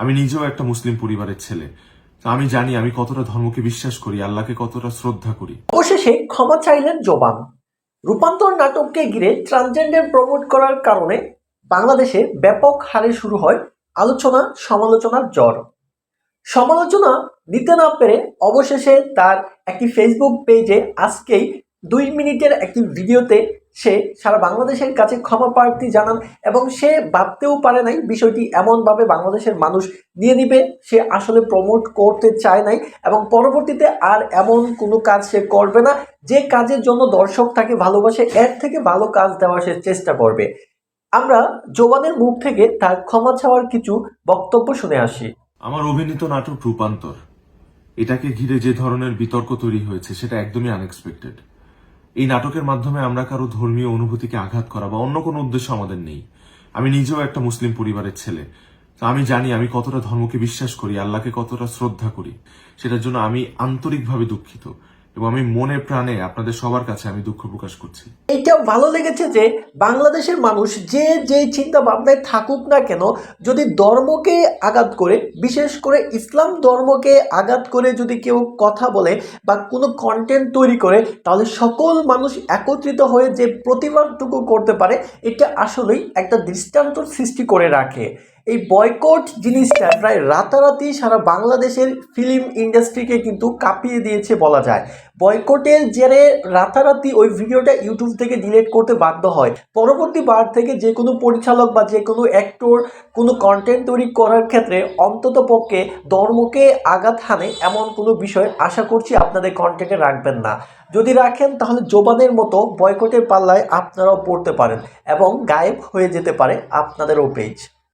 আমি নিজেও একটা মুসলিম পরিবারের ছেলে। আমি জানি, আমি কতটা ধর্মকে বিশ্বাস করি, আল্লাহকে কতটা শ্রদ্ধা করি। অবশেষে ক্ষমা চাইলেন জোবান। রূপান্তর নাটককে ঘিরে ট্রান্সজেন্ডার প্রমোট করার কারণে বাংলাদেশে ব্যাপক হারে শুরু হয় আলোচনা, সমালোচনার জ্বর। সমালোচনা নিতে না পেরে অবশেষে তার একটি ফেসবুক পেজে আজকেই দুই মিনিটের একটি ভিডিওতে সে সারা বাংলাদেশের কাছে ক্ষমা প্রার্থী জানান এবং সে ভাবতেও পারে নাই বিষয়টি এমনভাবে বাংলাদেশের মানুষ নিয়ে নিবে, সে আসলে প্রমোট করতে চায় নাই এবং পরবর্তীতে আর এমন কোনো কাজ সে করবে না। যে কাজের জন্য দর্শক তাকে ভালোবাসে, এর থেকে ভালো কাজ দেওয়ার সে চেষ্টা করবে। আমরা জোবানের মুখ থেকে তার ক্ষমা চাওয়ার কিছু বক্তব্য শুনে আসি। আমার অভিনীত নাটক রূপান্তর। এটাকে ঘিরে যে ধরনের বিতর্ক তৈরি হয়েছে, সেটা একদমই আনএক্সপেক্টেড এই নাটকের মাধ্যমে আমরা কারও ধর্মীয় অনুভূতিকে আঘাত করা বা অন্য কোনো উদ্দেশ্য আমাদের নেই। আমি নিজেও একটা মুসলিম পরিবারের ছেলে। আমি জানি, আমি কতটা ধর্মকে বিশ্বাস করি, আল্লাহকে কতটা শ্রদ্ধা করি। সেটার জন্য আমি আন্তরিকভাবে দুঃখিত। এবং আমি মনে প্রাণে আপনাদের সবার কাছে আমি দুঃখ প্রকাশ করছি। এইটা ভালো লেগেছে যে বাংলাদেশের মানুষ যে যে চিন্তা ভাবনায় থাকুক না কেন, যদি ধর্মকে আঘাত করে, বিশেষ করে ইসলাম ধর্মকে আঘাত করে যদি কেউ কথা বলে বা কোনো কন্টেন্ট তৈরি করে, তাহলে সকল মানুষ একত্রিত হয়ে যে প্রতিবাদটুকু করতে পারে, এটা আসলেই একটা দৃষ্টান্ত সৃষ্টি করে রাখে। এই বয়কট জিনিসটা প্রায় রাতারাতি সারা বাংলাদেশের ফিল্ম ইন্ডাস্ট্রিকে কিন্তু কাঁপিয়ে দিয়েছে বলা যায়। বয়কটের জেরে রাতারাতি ওই ভিডিওটা ইউটিউব থেকে ডিলেট করতে বাধ্য হয়। পরবর্তী বার থেকে যে কোনো পরিচালক বা যে কোনো অ্যাক্টর কোনো কন্টেন্ট তৈরি করার ক্ষেত্রে অন্তত পক্ষে ধর্মকে আঘাত হানে এমন কোনো বিষয় আশা করছি আপনাদের কন্টেন্টে রাখবেন না। যদি রাখেন তাহলে জোবানের মতো বয়কটের পাল্লায় আপনারাও পড়তে পারেন এবং গায়েব হয়ে যেতে পারে আপনাদেরও পেজ